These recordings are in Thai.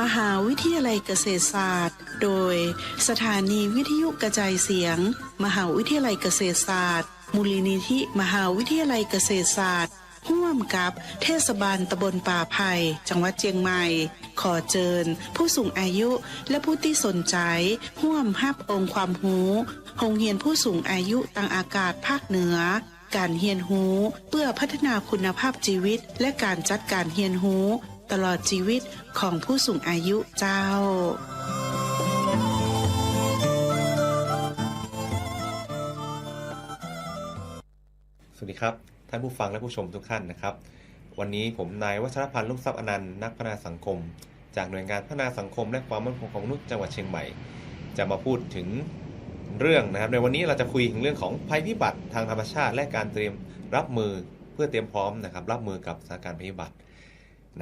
มหาวิทยาลัยเกษตรศาสตร์ โดยสถานีวิทยุกระจายเสียง มหาวิทยาลัยเกษตรศาสตร์ มูลนิธิมหาวิทยาลัยเกษตรศาสตร์ร่วมกับเทศบาลตำบลป่าไผ่จังหวัดเชียงใหม่ ขอเจิญ ผู้สูงอายุและผู้ที่สนใจร่วมฮับองค์ความรู้โรงเรียนผู้สูงอายุต่างอากาศภาคเหนือ การเฮียนหูเพื่อพัฒนาคุณภาพชีวิตและการจัดการเฮียนหู ตลอดชีวิตของผู้สูงอายุเจ้า สวัสดีครับ ท่านผู้ฟังและผู้ชมทุกท่านนะครับ วันนี้ผมนายวัชรพันธ์ลูกทรัพย์อนันต์นักพัฒนาสังคม จากหน่วยงานพัฒนาสังคมและความมั่นคงของมนุษย์จังหวัดเชียงใหม่ จะมาพูดถึงเรื่องนะครับ ในวันนี้เราจะคุยถึงเรื่องของภัยพิบัติทางธรรมชาติ และการเตรียมรับมือเพื่อเตรียมพร้อมนะครับ รับมือกับสถานการณ์ภัยพิบัติ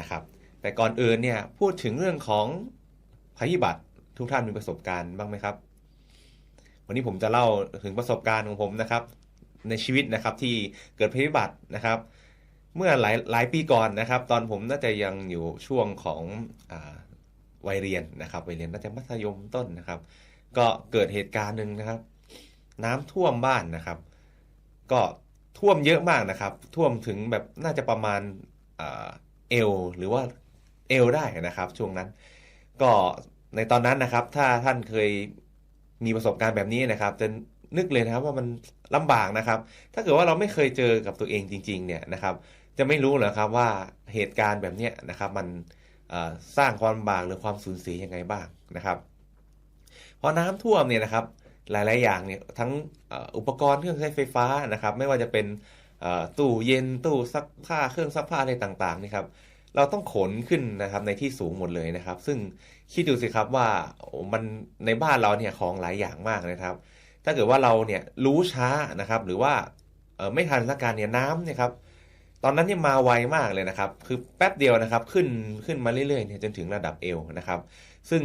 นะครับ แต่ก่อนอื่นเนี่ยพูดถึงเรื่องของภัยพิบัติทุกท่านมีประสบการณ์บ้างไหมครับ วันนี้ผมจะเล่าถึงประสบการณ์ของผมนะครับ ในชีวิตนะครับที่เกิดภัยพิบัตินะครับ เมื่อหลายหลายปีก่อนนะครับ ตอนผมน่าจะยังอยู่ช่วงของอวัยเรียนนะครับวัยเรียนน่าจะมัธยมต้นนะครับ ก็เกิดเหตุการณ์หนึ่งนะครับ น้ำท่วมบ้านนะครับ ก็ท่วมเยอะมากนะครับ ท่วมถึงแบบน่าจะประมาณอเอวหรือว่า เอวได้นะครับช่วงนั้น ก็ในตอนนั้นนะครับ ถ้าท่านเคยมีประสบการณ์แบบนี้นะครับ จะนึกเลยนะครับว่ามันลำบากนะครับ ถ้าเกิดว่าเราไม่เคยเจอกับตัวเองจริง ๆ เนี่ยนะครับ จะไม่รู้หรอครับว่าเหตุการณ์แบบนี้นะครับ มันสร้างความลำบากหรือความสูญเสียยังไงบ้างนะครับพราะน้ำท่วมเนี่ยนะครับ หลาย ๆ อย่างเนี่ยทั้งอุปกรณ์เครื่องใช้ไฟฟ้านะครับ ไม่ว่าจะเป็นตู้เย็นตู้ซักผ้าเครื่องซักผ้าอะไรต่าง ๆ นี่ครับ เราต้องขนขึ้นนะครับในที่สูงหมดเลยนะครับ ซึ่งคิดดูสิครับว่ามันในบ้านเราเนี่ยของหลายอย่างมากนะครับ ถ้าเกิดว่าเราเนี่ยรู้ช้านะครับ หรือว่าไม่ทันสถานการณ์เนี่ยน้ำเนี่ยครับตอนนั้นเนี่ยมาไวมากเลยนะครับ คือแป๊บเดียวนะครับขึ้นขึ้นมาเรื่อยๆเนี่ยจนถึงระดับเอวนะครับ ซึ่ง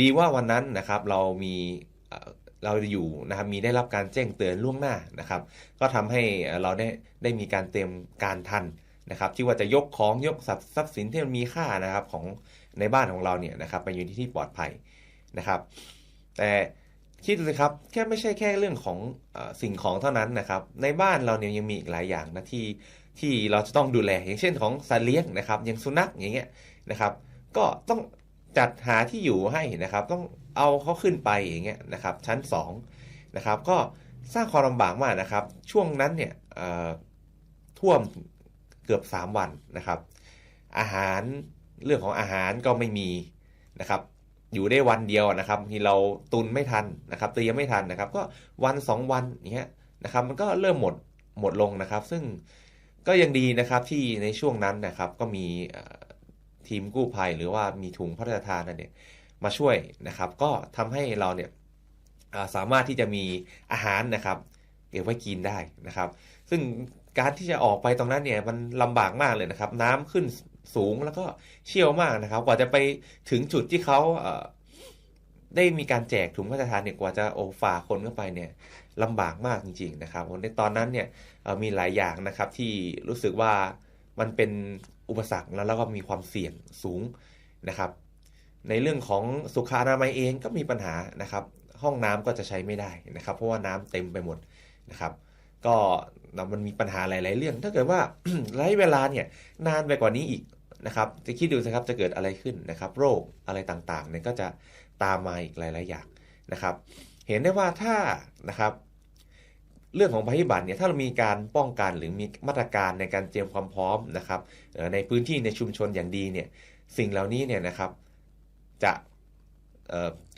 ดีว่าวันนั้นนะครับเรามีเอ่อเราอยู่นะครับมีได้รับการแจ้งเตือนล่วงหน้านะครับ ก็ทำให้เราได้ได้มีการเตรียมการทัน นะครับที่ว่าจะยกของยกทรัพย์สินที่มันมีค่านะครับของในบ้านของเราเนี่ยนะครับไปอยู่ที่ที่ปลอดภัยนะครับ แต่คิดดูสิครับแค่ไม่ใช่แค่เรื่องของอสิ่งของเท่านั้นนะครับ ในบ้านเราเนี่ยยังมีอีกหลายอย่างนะที่ที่เราจะต้องดูแลอย่างเช่นของสัตว์เลี้ยงนะครับ อย่างสุนัขอย่างเงี้ยนะครับ ก็ต้องจัดหาที่อยู่ให้นะครับ ต้องเอาเขาขึ้นไปอย่างเงี้ยนะครับ ชั้น2นะครับ ก็สร้างความลำบากมากนะครับ ช่วงนั้นเนี่ยท่วม กือบ 3 วันนะครับ อาหารเรื่องของอาหารก็ไม่มีนะครับอยู่ได้วันเดียวนะครับที่เราตุนไม่ทันนะครับเตรียมไม่ทันนะครับ ก็วันสองวันอย่างเงี้ยนะครับ มันก็เริ่มหมดหมดลงนะครับ ซึ่งก็ยังดีนะครับที่ในช่วงนั้นนะครับก็มีทีมกู้ภัยหรือว่ามีถุงพระราชทานนั่นเนี่ยมาช่วยนะครับ ก็ทำให้เราเนี่ยสามารถที่จะมีอาหารนะครับเก็บไว้กินได้นะครับ ซึ่ง การที่จะออกไปตรงนั้นเนี่ยมันลำบากมากเลยนะครับ น้ำขึ้นสูงแล้วก็เชี่ยวมากนะครับ กว่าจะไปถึงจุดที่เขาเได้มีการแจกถุงพระราชทานเนี่ยกว่าจะโอฝ่าคนเข้าไปเนี่ยลำบากมากจริง ๆ นะครับในตอนนั้นเนี่ยมีหลายอย่างนะครับที่รู้สึกว่ามันเป็นอุปสรรคแล้วแล้วก็มีความเสี่ยงสูงนะครับ ในเรื่องของสุขอนามัยเองก็มีปัญหานะครับ ห้องน้ำก็จะใช้ไม่ได้นะครับ เพราะว่าน้ำเต็มไปหมดนะครับ ก็มันมีปัญหาหลาย ๆ เรื่อง ถ้าเกิดว่าระยะเวลาเนี่ยนานไปกว่านี้อีกนะครับ จะคิดดูสิครับจะเกิดอะไรขึ้นนะครับ โรคอะไรต่าง ๆ เนี่ยก็จะตามมาอีกหลาย ๆ อย่างนะครับ เห็นได้ว่าถ้านะครับเรื่องของภัยพิบัติเนี่ยถ้าเรามีการป้องกันหรือมีมาตรการในการเตรียมความพร้อมนะครับในพื้นที่ในชุมชนอย่างดีเนี่ยสิ่งเหล่านี้เนี่ยนะครับจะ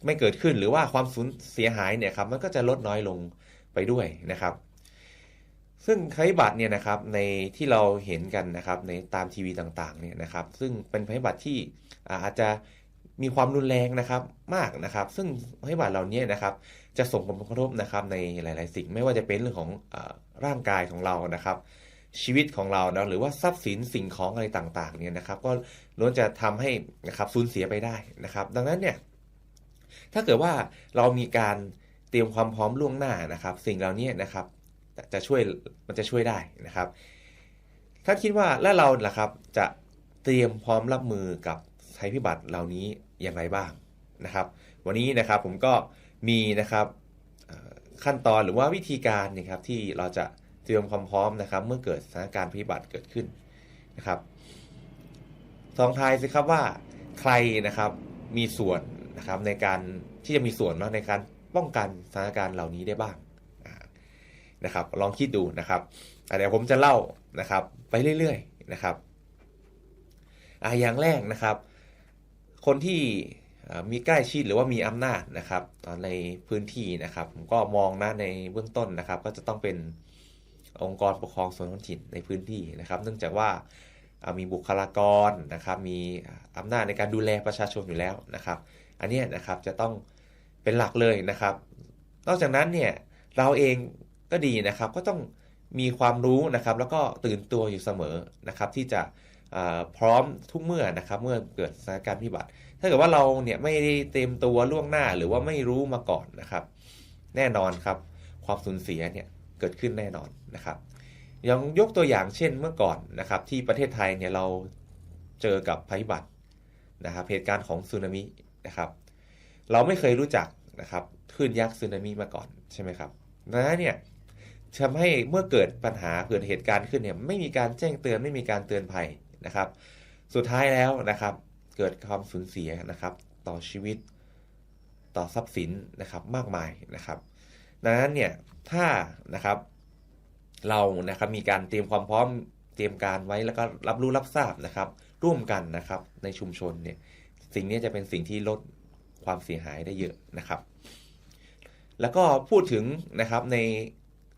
ไม่เกิดขึ้นหรือว่าความสูญเสียหายเนี่ยครับมันก็จะลดน้อยลงไปด้วยนะครับ ซึ่งภัยพิบัติเนี่ยนะครับในที่เราเห็นกันนะครับในตามทีวีต่างๆเนี่ยนะครับ ซึ่งเป็นภัยพิบัติที่อาจจะมีความรุนแรงนะครับมากนะครับ ซึ่งภัยพิบัติเหล่านี้นะครับจะส่งผลกระทบนะครับในหลาย ๆ สิ่งไม่ว่าจะเป็นเรื่องของอร่างกายของเรานะครับ ชีวิตของเรานะหรือว่าทรัพย์สินสิ่งของอะไรต่างๆเนี่ยนะครับ ก็ล้วนจะทำให้นะครับสูญเสียไปได้นะครับ ดังนั้นเนี่ยถ้าเกิดว่าเรามีการเตรียมความพร้อมล่วงหน้านะครับ สิ่งเหล่านี้นะครับ จะช่วยมันจะช่วยได้นะครับท่านคิดว่าแล้วเราล่ะครับจะเตรียมพร้อมรับมือกับภัยพิบัติเหล่านี้อย่างไรบ้างนะครับ วันนี้นะครับผมก็มีนะครับขั้นตอนหรือว่าวิธีการนะครับที่เราจะเตรียมความพร้อมนะครับ เมื่อเกิดสถานการณ์ภัยพิบัติเกิดขึ้นนะครับสองทายสิครับว่าใครนะครับมีส่วนนะครับในการที่จะมีส่วนในการป้องกันสถานการณ์เหล่านี้ได้บ้าง นะครับ ลองคิดดูนะครับเดี๋ยวผมจะเล่านะครับ ไปเรื่อยๆนะครับอะอย่างแรกนะครับ คนที่มีใกล้ชิดหรือว่ามีอำนาจนะครับในพื้นที่นะครับผมก็มองนะในเบื้องต้นนะครับ ก็จะต้องเป็นองค์กรปกครองส่วนท้องถิ่นในพื้นที่นะครับ เนื่องจากว่ามีบุคลากรนะครับ มีอำนาจในการดูแลประชาชนอยู่แล้วนะครับ อันนี้นะครับจะต้องเป็นหลักเลยนะครับ นอกจากนั้นเนี่ยเราเอง ก็ดีนะครับ ก็ต้องมีความรู้นะครับ แล้วก็ตื่นตัวอยู่เสมอนะครับ ที่จะพร้อมทุกเมื่อนะครับ เมื่อเกิดสถานการณ์พิบัติ ถ้าเกิดว่าเราเนี่ยไม่ได้เตรียมตัวล่วงหน้าหรือว่าไม่รู้มาก่อนนะครับ แน่นอนครับ ความสูญเสียเนี่ยเกิดขึ้นแน่นอนนะครับอย่างยกตัวอย่างเช่นเมื่อก่อนนะครับ ที่ประเทศไทยเนี่ยเราเจอกับภัยพิบัตินะครับ เหตุการณ์ของสึนามินะครับ เราไม่เคยรู้จักนะครับคลื่นยักษ์สึนามิมาก่อนใช่ไหมครับดังนั้นเนี่ย ทำให้เมื่อเกิดปัญหาเกิดเหตุการณ์ขึ้นเนี่ยไม่มีการแจ้งเตือนไม่มีการเตือนภัยนะครับ สุดท้ายแล้วนะครับ เกิดความสูญเสียนะครับ ต่อชีวิต ต่อทรัพย์สินนะครับมากมายนะครับ ดังนั้นเนี่ยถ้านะครับเรานะครับมีการเตรียมความพร้อมเตรียมการไว้แล้วก็รับรู้รับทราบนะครับ ร่วมกันนะครับในชุมชนเนี่ยสิ่งนี้จะเป็นสิ่งที่ลดความเสียหายได้เยอะนะครับ แล้วก็พูดถึงนะครับใน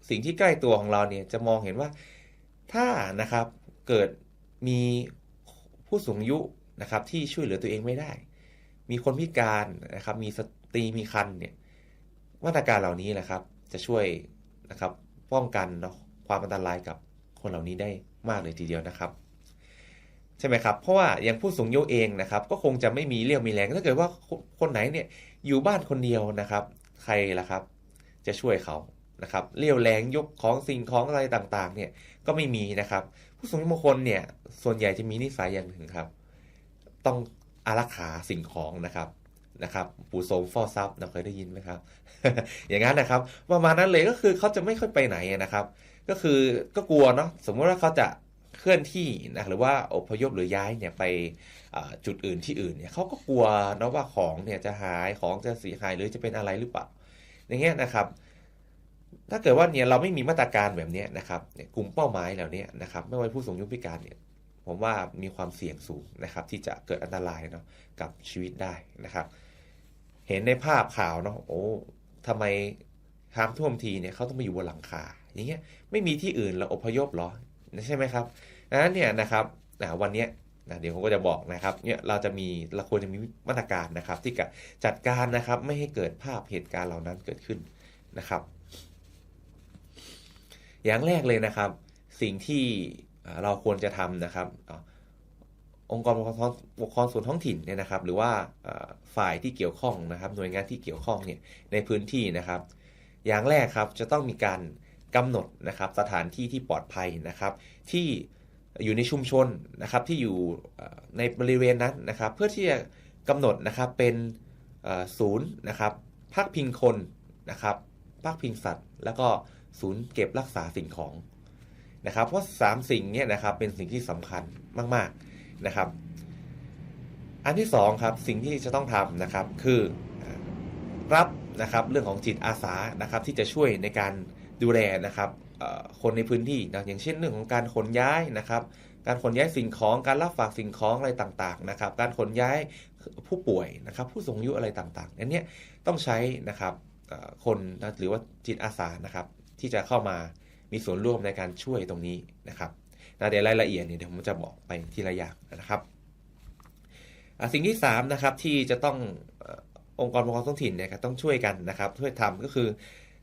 สิ่งที่ใกล้ตัวของเราเนี่ยจะมองเห็นว่าถ้านะครับเกิดมีผู้สูงอายุนะครับที่ช่วยเหลือตัวเองไม่ได้ มีคนพิการนะครับมีสตรีมีคันเนี่ยมาตรการเหล่านี้แหละครับ จะช่วยนะครับป้องกันเนาะความอันตรายกับคนเหล่านี้ได้มากเลยทีเดียวนะครับ ใช่ไหมครับ เพราะว่าอย่างผู้สูงอายุเองนะครับ ก็คงจะไม่มีเรี่ยวมีแรงถ้าเกิดว่าคนไหนเนี่ยอยู่บ้านคนเดียวนะครับ ใครล่ะครับ จะช่วยเขา นะครับเรี่ยวแรงยกของสิ่งของอะไรต่างๆเนี่ยก็ไม่มีนะครับ ผู้สูงอายุบางคนเนี่ยส่วนใหญ่จะมีนิสัยอย่างหนึ่งครับ ต้องอารักขาสิ่งของนะครับนะครับปู่โสมฟอทรัพย์เราเคยได้ยินไหมครับ อย่างนั้นนะครับประมาณนั้นเลยก็คือเขาจะไม่ค่อยไปไหนนะครับ ก็คือก็กลัวเนาะสมมติว่าเขาจะเคลื่อนที่นะหรือว่าอพยพหรือย้ายเนี่ยไปจุดอื่นที่อื่นเนี่ยเขาก็กลัวเนาะว่าของเนี่ยจะหายของจะเสียหายหรือจะเป็นอะไรหรือเปล่าอย่างเงี้ยนะครับ ถ้าเกิดว่าเนี่ยเราไม่มีมาตรการแบบนี้นะครับเนี่ยกลุ่มเป้าหมายเหล่านี้นะครับไม่ว่าผู้สูงอายุพิการเนี่ยผมว่ามีความเสี่ยงสูงนะครับที่จะเกิดอันตรายเนาะกับชีวิตได้นะครับ เห็นในภาพข่าวเนาะโอ้ทำไมทามท่วมทีเนี่ยเขาต้องมาอยู่บนหลังคา อย่างเงี้ยไม่มีที่อื่นเราอพยพหรอใช่ไหมครับดังนั้นเนี่ยนะครับวันเนี้ยนะเดี๋ยวผมก็จะบอกนะครับเนี่ยเราจะมีเราควรจะมีมาตรการนะครับ ที่จะจัดการนะครับไม่ให้เกิดภาพเหตุการณ์เหล่านั้นเกิดขึ้นนะครับ อย่างแรกเลยนะครับ สิ่งที่เราควรจะทำนะครับ องค์กรปกครองปกครองส่วนท้องถิ่นเนี่ยนะครับ หรือว่าฝ่ายที่เกี่ยวข้องนะครับ หน่วยงานที่เกี่ยวข้องเนี่ยในพื้นที่นะครับ อย่างแรกครับจะต้องมีการกำหนดนะครับสถานที่ที่ปลอดภัยนะครับ ที่อยู่ในชุมชนนะครับที่อยู่ในบริเวณนั้นนะครับ เพื่อที่จะกำหนดนะครับเป็นศูนย์นะครับพักพิงคนนะครับพักพิงสัตว์ แล้วก็ ศูนย์เก็บรักษาสิ่งของนะครับเพราะสามสิ่งเนี้นะครับเป็นสิ่งที่สำคัญมากๆนะครับ อันที่สองครับสิ่งที่จะต้องทำนะครับคือรับนะครับเรื่องของจิตอาสานะครับที่จะช่วยในการดูแลนะครับคนในพื้นที่นะอย่างเช่นเรื่องของการขนย้ายนะครับ การขนย้ายสิ่งของการรับฝากสิ่งของอะไรต่างๆนะครับ การขนย้ายผู้ป่วยนะครับ ผู้สูงอายุอะไรต่างๆอันนี้ต้องใช้นะครับคนนะหรือว่าจิตอาสานะครับ ที่จะเข้ามามีส่วนร่วมในการช่วยตรงนี้นะครับนะเดี๋ยวรายละเอียดเนี่ยเดี๋ยวผมจะบอกไปทีละอย่างนะครับ สิ่งที่3นะครับที่จะต้ององค์กรปกครองท้องถิ่นเนี่ยต้องช่วยกันนะครับ ช่วยทำก็คือ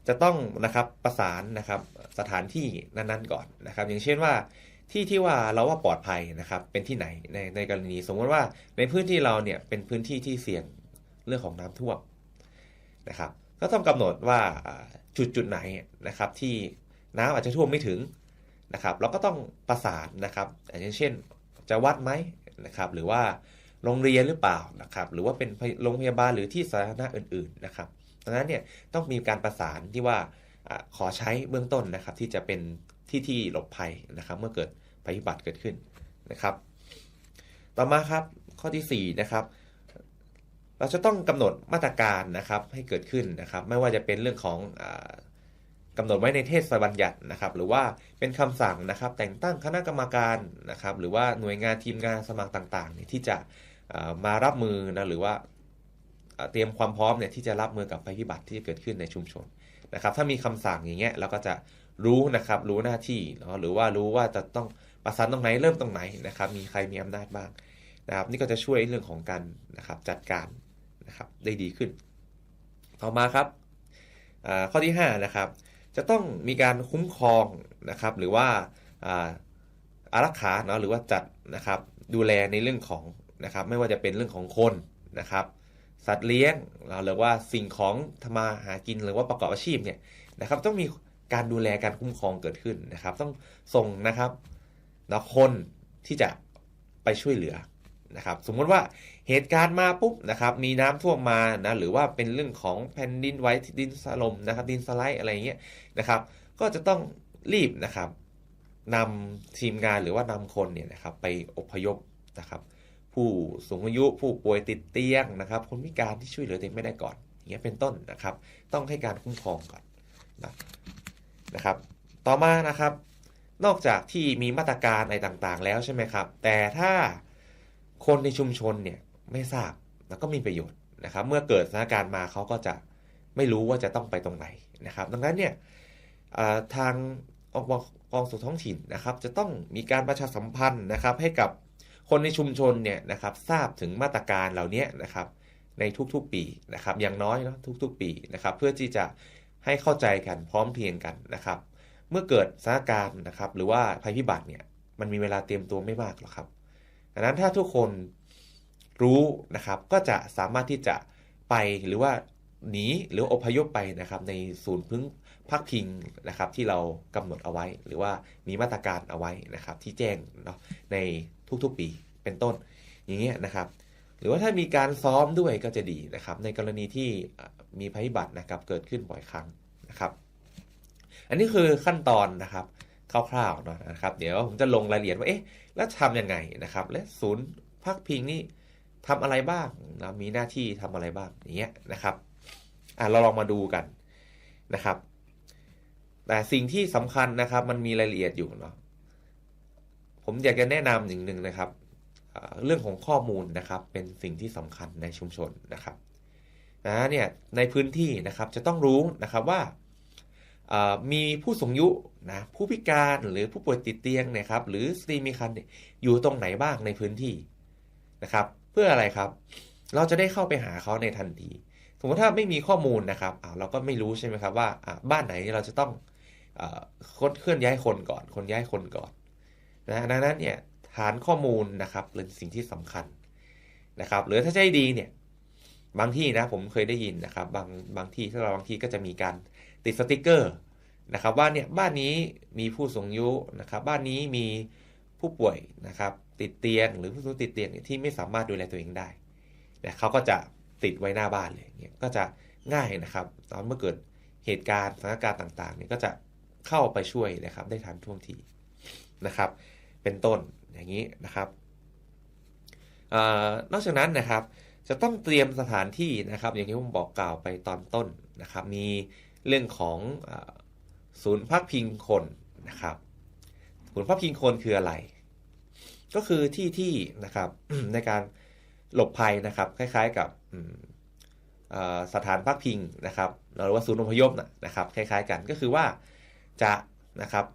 จะต้องนะครับประสานนะครับสถานที่นั้นๆก่อนนะครับ อย่างเช่นว่าที่ที่ว่าเราว่าปลอดภัยนะครับเป็นที่ไหนในในกรณี สมมติว่าในพื้นที่เราเนี่ยเป็นพื้นที่ที่เสี่ยงเรื่องของน้ำท่วมนะครับ ก็ต้องกำหนดว่าจุดจุดไหนนะครับที่น้ำอาจจะท่วมไม่ถึงนะครับเราก็ต้องประสานนะครับอย่างเช่น จะวัดไหมนะครับ หรือว่าโรงเรียนหรือเปล่านะครับ หรือว่าเป็นโรงพยาบาลหรือที่สาธารณะอื่น ๆนะครับดังนั้นเนี่ยต้องมีการประสานที่ว่าอาขอใช้เบื้องต้นนะครับ ที่จะเป็นที่ที่หลบภัยนะครับ เมื่อเกิดภัยพิบัติเกิดขึ้นนะครับ ต่อมาครับข้อที่4นะครับ เราจะต้องกำหนดมาตรการนะครับให้เกิดขึ้นนะครับ ไม่ว่าจะเป็นเรื่องของอากำหนดไว้ในเทศบัญญัตินะครับ หรือว่าเป็นคำสั่งนะครับ แต่งตั้งคณะกรรมการนะครับ หรือว่าหน่วยงานทีมงานสมัครต่างๆที่จะมารับมือนะหรือว่าเตรียมความพร้อมเนี่ยที่จะรับมือกับภัยพิบัติที่จะเกิดขึ้นในชุมชนนะครับ ถ้ามีคำสั่งอย่างเงี้ยเราก็จะรู้นะครับ รู้หน้าที่เนาะหรือว่ารู้ว่าจะต้องประสานตรงไหนเริ่มตรงไหนนะครับ มีใครมีอำนาจบ้างนะครับ นี่ก็จะช่วยเรื่องของการนะครับจัดการ นะครับได้ดีขึ้น ต่อมาครับข้อที่5นะครับจะต้องมีการคุ้มครองนะครับหรือว่าอาอารักขาเนาะหรือว่าจัดนะครับดูแลในเรื่องของนะครับไม่ว่าจะเป็นเรื่องของคนนะครับสัตว์เลี้ยงหรือว่าสิ่งของทำมาหากินหรือว่าประกอบอาชีพเนี่ยนะครับต้องมีการดูแลการคุ้มครองเกิดขึ้นนะครับ ต้องส่งนะครับนะคนที่จะไปช่วยเหลือ นะครับสมมติว่าเหตุการณ์มาปุ๊บนะครับมีน้ำท่วมมานะหรือว่าเป็นเรื่องของแผ่นดินไหวดินสลมนะครับดินสไลด์อะไรเงี้ยนะครับ ก็จะต้องรีบนะครับนำทีมงานหรือว่านำคนเนี่ยนะครับไปอพยพนะครับผู้สูงอายุผู้ป่วยติดเตียงนะครับ คนพิการที่ช่วยเหลือตัวเองไม่ได้ก่อนอย่างเงี้ยเป็นต้นนะครับ ต้องให้การคุ้มครองก่อนนะนะครับ ต่อมานะครับ นอกจากที่มีมาตรการอะไรต่างๆ แล้วใช่ไหมครับ แต่ถ้า คนในชุมชนเนี่ยไม่ทราบแล้วก็มีประโยชน์นะครับ เมื่อเกิดสถานการณ์มาเขาก็จะไม่รู้ว่าจะต้องไปตรงไหนนะครับ ดังนั้นเนี่ยทางองค์กรส่วนท้องถิ่นนะครับ จะต้องมีการประชาสัมพันธ์นะครับ ให้กับคนในชุมชนเนี่ยนะครับทราบถึงมาตรการเหล่านี้นะครับ ในทุกๆปีนะครับ อย่างน้อยเนาะทุกๆ ปีนะครับ เพื่อที่จะให้เข้าใจกันพร้อมเพรียงกันนะครับ เมื่อเกิดสถานการณ์นะครับ หรือว่าภัยพิบัติเนี่ยมันมีเวลาเตรียมตัวไม่มากหรอกครับ ดังนั้นถ้าทุกคนรู้นะครับ ก็จะสามารถที่จะไปหรือว่าหนีหรืออพยพไปนะครับในศูนย์พึ่งพักพิงนะครับที่เรากำหนดเอาไว้ หรือว่ามีมาตรการเอาไว้นะครับ ที่แจ้งเนาะในทุกๆปีเป็นต้นอย่างเงี้ยนะครับ หรือว่าถ้ามีการซ้อมด้วยก็จะดีนะครับ ในกรณีที่มีภัยพิบัตินะครับเกิดขึ้นบ่อยครั้งนะครับ อันนี้คือขั้นตอนนะครับ คร่าวๆเนาะนะครับ เดี๋ยวผมจะลงรายละเอียดว่าเอ๊ะแล้วทำยังไงนะครับ และศูนย์พักพิงนี่ทำอะไรบ้างนะมีหน้าที่ทำอะไรบ้างอย่างเงี้ยนะครับอะเราลองมาดูกันนะครับ แต่สิ่งที่สำคัญนะครับ มันมีรายละเอียดอยู่เนาะผมอยากจะแนะนำอย่างหนึ่งนะครับเรื่องของข้อมูลนะครับเป็นสิ่งที่สำคัญในชุมชนนะครับนะเนี่ยในพื้นที่นะครับจะต้องรู้นะครับว่า มีผู้สูงอายุนะผู้พิการหรือผู้ป่วยติดเตียงนะครับหรือสตรีมีครรภ์อยู่ตรงไหนบ้างในพื้นที่นะครับ เพื่ออะไรครับ เราจะได้เข้าไปหาเขาในทันที สมมติถ้าไม่มีข้อมูลนะครับเราก็ไม่รู้ใช่ไหมครับว่าบ้านไหนเราจะต้องอคนเคลื่อนย้ายคนก่อน คนย้ายคนก่อนนะดังนั้นเนี่ยฐานข้อมูลนะครับเป็นสิ่งที่สำคัญนะครับหรือถ้าใช่ดีเนี่ยบางที่นะผมเคยได้ยินนะครับ บางบางที่ถ้าเราบางที่ก็จะมีการ ติดสติกเกอร์นะครับว่าเนี่ยบ้านนี้มีผู้สูงอายุนะครับบ้านนี้มีผู้ป่วยนะครับติดเตียงหรือผู้สูงติดเตียงที่ไม่สามารถดูแลตัวเองได้นี่เขาก็จะติดไว้หน้าบ้านเลยเนี่ยก็จะง่ายนะครับ ตอนเมื่อเกิดเหตุการณ์สถานการณ์ต่างๆเนี่ยก็จะเข้าไปช่วยนะครับได้ทันท่วงทีนะครับ เป็นต้นอย่างนี้นะครับออนอกจากนั้นนะครับ จะต้องเตรียมสถานที่นะครับ อย่างที่ผมบอกกล่าวไปตอนต้นนะครับ มี เรื่องของศูนย์พักพิงคนนะครับศูนย์พักพิงคนคืออะไร ก็คือที่ที่นะครับในการหลบภัยนะครับ คล้ายๆกับสถานพักพิงนะครับหรือว่าศูนย์อพยพนะนะครับ คล้าย ๆ กันก็คือว่าจะนะครับ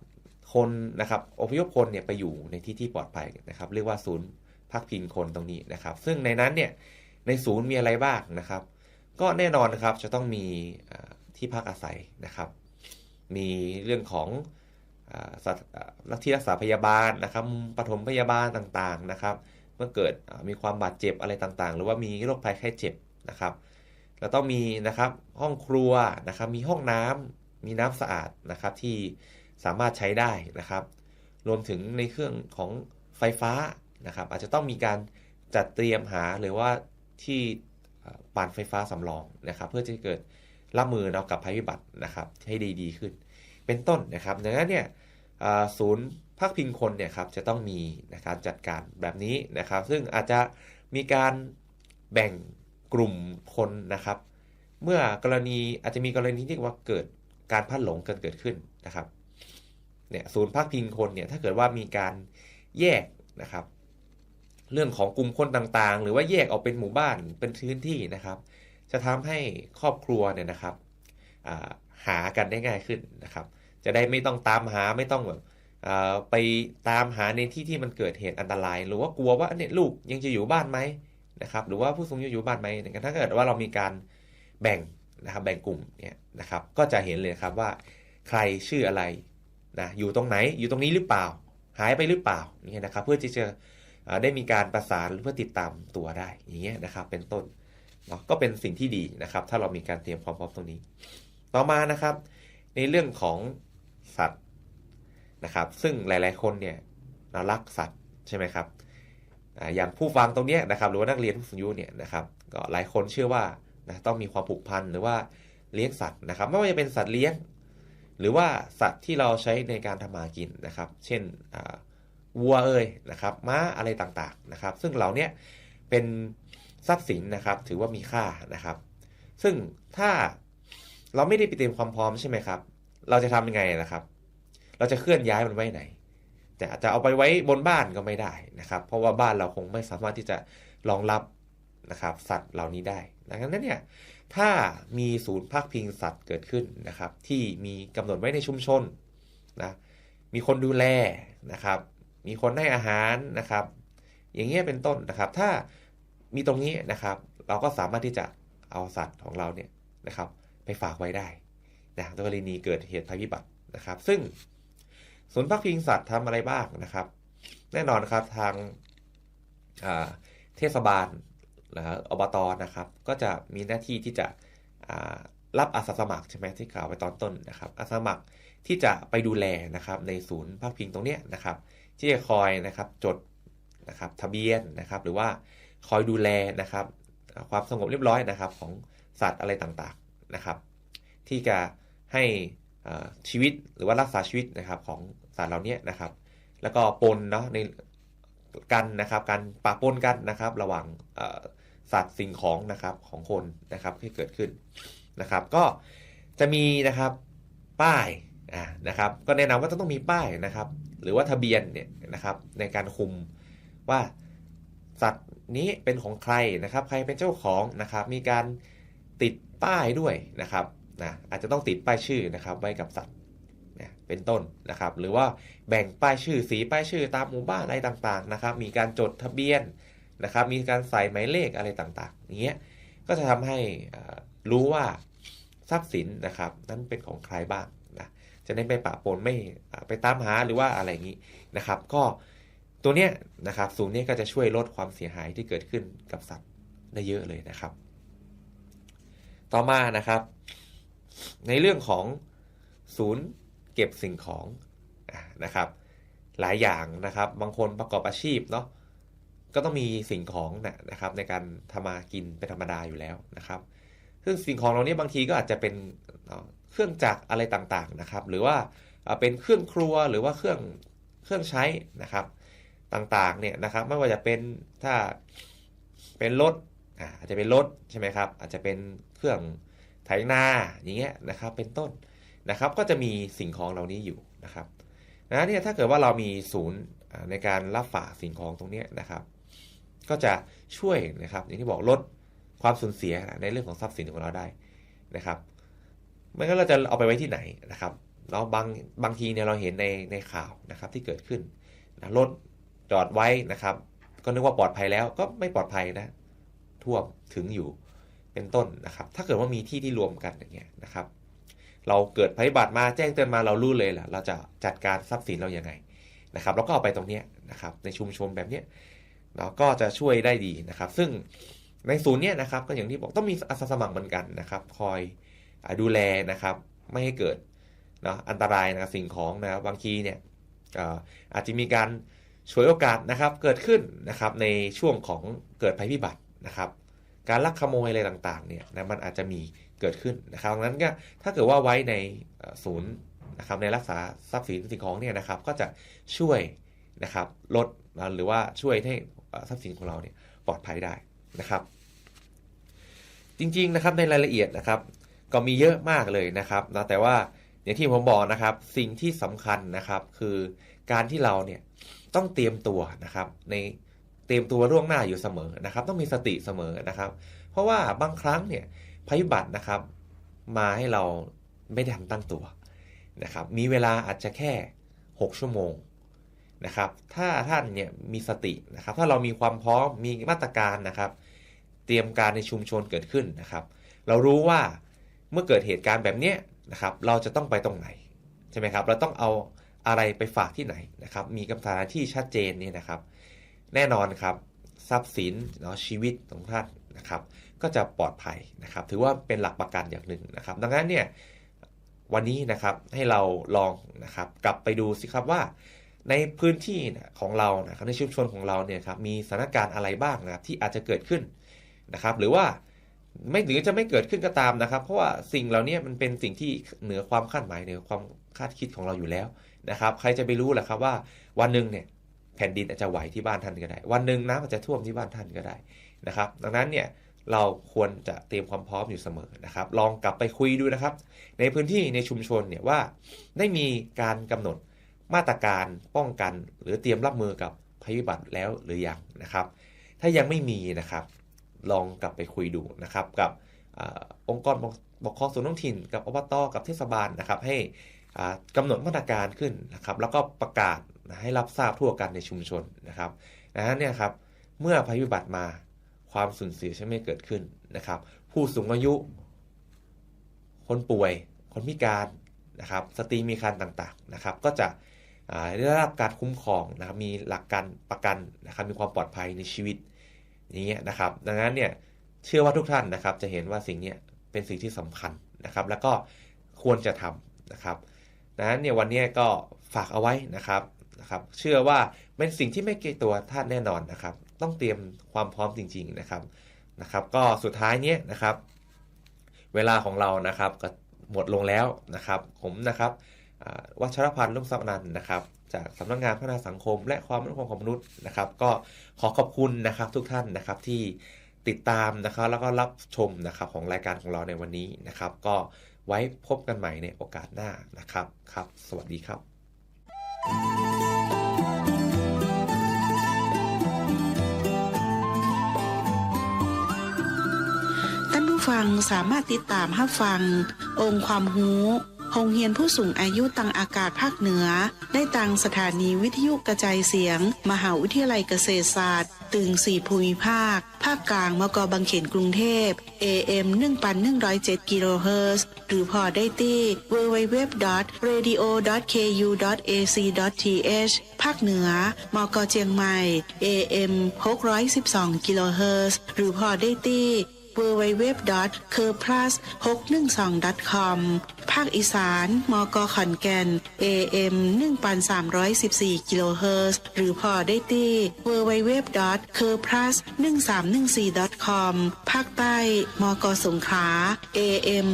คนนะครับอพยพคนเนี่ยไปอยู่ในที่ที่ปลอดภัยนะครับ เรียกว่าศูนย์พักพิงคนตรงนี้นะครับ ซึ่งในนั้นเนี่ยในศูนย์มีอะไรบ้างนะครับ ก็แน่นอนนะครับจะต้องมี ที่พักอาศัยนะครับ มีเรื่องของรักที่รักษาพยาบาลนะครับปฐมพยาบาลต่างๆนะครับ เมื่อเกิดมีความบาดเจ็บอะไรต่างๆ หรือว่ามีโรคภัยไข้เจ็บนะครับเราต้องมีนะครับห้องครัวนะครับมีห้องน้ำมีน้ำสะอาดนะครับที่สามารถใช้ได้นะครับ รวมถึงในเครื่องของไฟฟ้านะครับ อาจจะต้องมีการจัดเตรียมหาหรือว่าที่ปั่นไฟฟ้าสำรองนะครับ เพื่อจะเกิด รับมือเนากับภัยพิบัตินะครับให้ดีดีขึ้น เป็นต้นนะครับดังนั้นเนี่ยศูนย์พักพิงคนเนี่ยครับจะต้องมีนะครับจัดการแบบนี้นะครับ ซึ่งอาจจะมีการแบ่งกลุ่มคนนะครับ เมื่อกรณีอาจจะมีกรณีที่ว่าเกิดการพัดหลงเกิดเกิดขึ้นนะครับเนี่ยศูนย์พักพิงคนเนี่ยถ้าเกิดว่ามีการแยกนะครับ เรื่องของกลุ่มคนต่างๆ หรือว่าแยกออกเป็นหมู่บ้านเป็นพื้นที่นะครับ จะทำให้ครอบครัวเนี่ยนะครับหากันได้ง่ายขึ้นนะครับ จะได้ไม่ต้องตามหาไม่ต้องแบบไปตามหาในที่ที่มันเกิดเหตุอันตราย หรือว่ากลัวว่าเนี่ยลูกยังจะอยู่บ้านไหมนะครับ หรือว่าผู้สูงอายุอยู่บ้านไหมถ้าเกิดว่าเรามีการแบ่งนะครับแบ่งกลุ่มเนี่ยนะครับ ก็จะเห็นเลยครับว่าใครชื่ออะไรนะอยู่ตรงไหนอยู่ตรงนี้หรือเปล่า หายไปหรือเปล่านี่นะครับ เพื่อที่จะได้มีการประสานเพื่อติดตามตัวได้อย่างเงี้ยนะครับ เป็นต้น เนาะก็เป็นสิ่งที่ดีนะครับ ถ้าเรามีการเตรียมความพร้อมตรงนี้ ต่อมานะครับ ในเรื่องของสัตว์นะครับ ซึ่งหลาย ๆ คนเนี่ยรักสัตว์ใช่ไหมครับอย่างผู้ฟังตรงนี้นะครับหรือว่านักเรียนผู้สูงอายุเนี่ยนะครับก็หลายคนเชื่อว่านะต้องมีความผูกพันหรือว่าเลี้ยงสัตว์นะครับ ไม่ว่าจะเป็นสัตว์เลี้ยง หรือว่าสัตว์ที่เราใช้ในการทำมากินนะครับ เช่นวัวเอ่ยนะครับม้าอะไรต่างๆนะครับ ซึ่งเหล่านี้เป็น ทรัพย์สินนะครับ ถือว่ามีค่านะครับ ซึ่งถ้าเราไม่ได้ไปเตรียมความพร้อมใช่ไหมครับ เราจะทำยังไงนะครับ เราจะเคลื่อนย้ายมันไว้ไหนจะจะเอาไปไว้บนบ้านก็ไม่ได้นะครับ เพราะว่าบ้านเราคงไม่สามารถที่จะรองรับนะครับ สัตว์เหล่านี้ได้ดังนั้นเนี่ยถ้ามีศูนย์พักพิงสัตว์เกิดขึ้นนะครับ ที่มีกำหนดไว้ในชุมชนนะมีคนดูแลนะครับ มีคนให้อาหารนะครับ อย่างเงี้ยเป็นต้นนะครับ ถ้า มีตรงนี้นะครับ เราก็สามารถที่จะเอาสัตว์ของเราเนี่ยนะครับ ไปฝากไว้ได้นะกรณีเกิดเหตุภัยพิบัตินะครับ ซึ่งศูนย์พักพิงสัตว์ทำอะไรบ้างนะครับ แน่นอนครับทางเทศบาลนะอบตนะครับ ก็จะมีหน้าที่ที่จะรับอาสาสมัครใช่ไหมที่กล่าวไว้ตอนต้นนะครับ อาสาสมัครที่จะไปดูแลนะครับในศูนย์พักพิงตรงนี้นะครับ ที่จะคอยนะครับจดนะครับทะเบียนนะครับ หรือว่า คอยดูแลนะครับ ความสงบเรียบร้อยนะครับ ของสัตว์อะไรต่างๆนะครับ ที่จะให้ชีวิตหรือว่ารักษาชีวิตนะครับของสัตว์เหล่านี้นะครับ แล้วก็ปนเนาะในกันนะครับ การปะปนกันนะครับ ระหว่างสัตว์สิ่งของนะครับของคนนะครับที่เกิดขึ้นนะครับ ก็จะมีนะครับป้ายอ่านะครับ ก็แนะนำว่าจะต้องมีป้ายนะครับ หรือว่าทะเบียนเนี่ยนะครับ ในการคุมว่าสัตว์ นี้เป็นของใครนะครับ ใครเป็นเจ้าของนะครับ มีการติดป้ายด้วยนะครับนะอาจจะต้องติดป้ายชื่อนะครับไว้กับสัตว์นะเป็นต้นนะครับ หรือว่าแบ่งป้ายชื่อสีป้ายชื่อตามหมู่บ้านอะไรต่างๆนะครับ มีการจดทะเบียนนะครับ มีการใส่หมายเลขอะไรต่างๆอย่างเงี้ยก็จะทำให้รู้ว่าทรัพย์สินนะครับ นั้นเป็นของใครบ้างนะจะได้ไม่ปะปนไม่ไปตามหาหรือว่าอะไรอย่างนี้นะครับ ก็ ตัวเนี้ยนะครับศูนย์นี้ก็จะช่วยลดความเสียหายที่เกิดขึ้นกับสัตว์ได้เยอะเลยนะครับ ต่อมานะครับ ในเรื่องของศูนย์เก็บสิ่งของนะครับ หลายอย่างนะครับ บางคนประกอบอาชีพเนาะก็ต้องมีสิ่งของนะครับ ในการทำมากินเป็นธรรมดาอยู่แล้วนะครับ ซึ่งสิ่งของเหล่านี้บางทีก็อาจจะเป็นเครื่องจักรอะไรต่างๆนะครับ หรือว่าเป็นเครื่องครัวหรือว่าเครื่องเครื่องใช้นะครับ ต่างๆเนี่ยนะครับไม่ว่าจะเป็นถ้าเป็นรถอาจจะเป็นรถใช่ไหมครับอาจจะเป็นเครื่องไถนาอย่างเงี้ยนะครับเป็นต้นนะครับก็จะมีสิ่งของเหล่านี้อยู่นะครับนะเนี่ยถ้าเกิดว่าเรามีศูนย์ในการรับฝากสิ่งของตรงนี้นะครับ ก็จะช่วยนะครับอย่างที่บอกลดความสูญเสียในเรื่องของทรัพย์สินของเราได้นะครับไม่งั้นเราจะเอาไปไว้ที่ไหนนะครับเนาบางบางทีเนี่ยเราเห็นในในข่าวนะครับที่เกิดขึ้นนะรถ จอดไว้นะครับ ก็นึกว่าปลอดภัยแล้วก็ไม่ปลอดภัยนะ ท่วมถึงอยู่เป็นต้นนะครับ ถ้าเกิดว่ามีที่ที่รวมกันอย่างเงี้ยนะครับ เราเกิดภัยพิบัติมาแจ้งเตือนมาเรารู้เลยแหละเราจะจัดการทรัพย์สินเราอย่างไงนะครับ แล้วก็เอาไปตรงเนี้ยนะครับ ในชุมชนแบบเนี้ยเนาก็จะช่วยได้ดีนะครับ ซึ่งในศูนย์เนี้ยนะครับ ก็อย่างที่บอกต้องมีอาสาสมัครเหมือนกันนะครับ คอยดูแลนะครับ ไม่ให้เกิดเนาะอันตรายนะสิ่งของนะครับบางทีเนี่ยอาจจะมีการ ฉวยโอกาสนะครับเกิดขึ้นนะครับในช่วงของเกิดภัยพิบัตินะครับ การลักขโมยอะไรต่างๆเนี่ยนะมันอาจจะมีเกิดขึ้นนะครับดังนั้นก็ถ้าเกิดว่าไว้ในศูนย์นะครับในรักษาทรัพย์สินสิ่งของเนี่ยนะครับก็จะช่วยนะครับลดนะหรือว่าช่วยให้ทรัพย์สินของเราเนี่ยปลอดภัยได้นะครับ จริงๆนะครับในรายละเอียดนะครับ ก็มีเยอะมากเลยนะครับนะแต่ว่า อย่างที่ผมบอกนะครับ สิ่งที่สำคัญนะครับ คือการที่เราเนี่ยต้องเตรียมตัวนะครับ ในเตรียมตัวล่วงหน้าอยู่เสมอนะครับ ต้องมีสติเสมอนะครับ เพราะว่าบางครั้งเนี่ยภัยพิบัตินะครับ มาให้เราไม่ได้ทันตั้งตัวนะครับ มีเวลาอาจจะแค่ 6 ชั่วโมงนะครับ ถ้าท่านเนี่ยมีสตินะครับ ถ้าเรามีความพร้อมมีมาตรการนะครับ เตรียมการในชุมชนเกิดขึ้นนะครับ เรารู้ว่าเมื่อเกิดเหตุการณ์แบบเนี้ย นะครับเราจะต้องไปตรงไหนใช่ไหมครับ เราต้องเอาอะไรไปฝากที่ไหนนะครับ มีกำหนที่ชัดเจนนี่นะครับ แน่นอนครับทรัพย์สินเนาะชีวิตของท่านนะครับ ก็จะปลอดภัยนะครับ ถือว่าเป็นหลักประกันอย่างหนึ่งนะครับ ดังนั้นเนี่ยวันนี้นะครับให้เราลองนะครับกลับไปดูสิครับว่า ในพื้นที่ของเรานะครับในชุมชนของเราเนี่ยครับมีสถานการณ์อะไรบ้างนะครับที่อาจจะเกิดขึ้นนะครับ หรือว่า ไม่หรือจะไม่เกิดขึ้นก็ตามนะครับ เพราะว่าสิ่งเหล่านี้มันเป็นสิ่งที่เหนือความคาดหมายเหนือความคาดคิดของเราอยู่แล้วนะครับ ใครจะไปรู้ล่ะครับว่าวันหนึ่งเนี่ยแผ่นดินอาจจะไหวที่บ้านท่านก็ได้ วันหนึ่งน้ำอาจจะท่วมที่บ้านท่านก็ได้นะครับ ดังนั้นเนี่ยเราควรจะเตรียมความพร้อมอยู่เสมอนะครับ ลองกลับไปคุยดูนะครับ ในพื้นที่ในชุมชนเนี่ยว่าได้มีการกำหนดมาตรการป้องกัน หรือเตรียมรับมือกับภัยพิบัติแล้วหรือยังนะครับ ถ้ายังไม่มีนะครับ ลองกลับไปคุยดูนะครับกับอองค์กรปกครองส่วนท้องถิ่น กับอบตกับเทศบาลนะครับ ให้อ่ากำหนดมาตรการขึ้นนะครับ แล้วก็ประกาศให้รับทราบทั่วกันในชุมชนนะครับนั้นเนี่ยครับเมื่อภัยพิบัติมาความสูญเสียจะไม่เกิดขึ้นนะครับ ผู้สูงอายุ คนป่วย คนพิการนะครับ สตรีมีครรภ์ต่างๆนะครับ ก็จะได้รับการคุ้มครองนะครับมีหลักการประกันนะครับมีความปลอดภัยในชีวิต อย่างเงี้ยนะครับ ดังนั้นเนี่ยเชื่อว่าทุกท่านนะครับ จะเห็นว่าสิ่งเนี้ยเป็นสิ่งที่สำคัญนะครับ แล้วก็ควรจะทำนะครับดังนั้นเนี่ยวันนี้ก็ฝากเอาไว้นะครับนะครับ เชื่อว่าเป็นสิ่งที่ไม่เกรงตัวท่านแน่นอนนะครับ ต้องเตรียมความพร้อมจริง ๆนะครับนะครับ ก็สุดท้ายเนี้ยนะครับ เวลาของเรานะครับก็หมดลงแล้วนะครับ ผมนะครับวัชรพันธ์ลุ่มทรัพนันนะครับ จากสำนักงานพัฒนาสังคม และความมั่นคงของมนุษย์นะครับ ก็ขอขอบคุณนะครับทุกท่านนะครับที่ติดตามนะครับแล้วก็รับชมนะครับของรายการของเราในวันนี้นะครับ ก็ไว้พบกันใหม่ในโอกาสหน้านะครับครับ สวัสดีครับท่านผู้ฟังสามารถติดตามรับฟัง องค์ความรู้ โรงเรียนผู้สูงอายุตังอากาศภาคเหนือ ได้ตังสถานีวิทยุกระจายเสียง มหาวิทยาลัยเกษตรศาสตร์ ตึงสี่ภูมิภาค ภาคกลางมกบางเขนกรุงเทพ AM 1107กิโลเฮิรตซ์หรือพอได้ที่ www.radio.ku.ac.th ภาคเหนือ มกเจียงใหม่ AM 612กิโลเฮิรตซ์หรือพอได้ที่ www.curplus612.com ภาคอีสาน มกขอนแก่น AM 1314กิโลเฮิรตซ์หรือพอได้ที่ www.curplus1314.com ภาคใต้ มกสงขา AM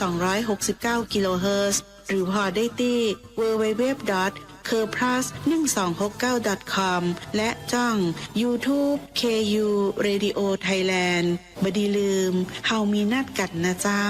1269กิโลเฮิรตซ์หรือพอได้ที่ www. K u r p l u s 1269 com และจ้อง YouTube KU Radio Thailand บดีลืม เฮามีนัดกันนะเจ้า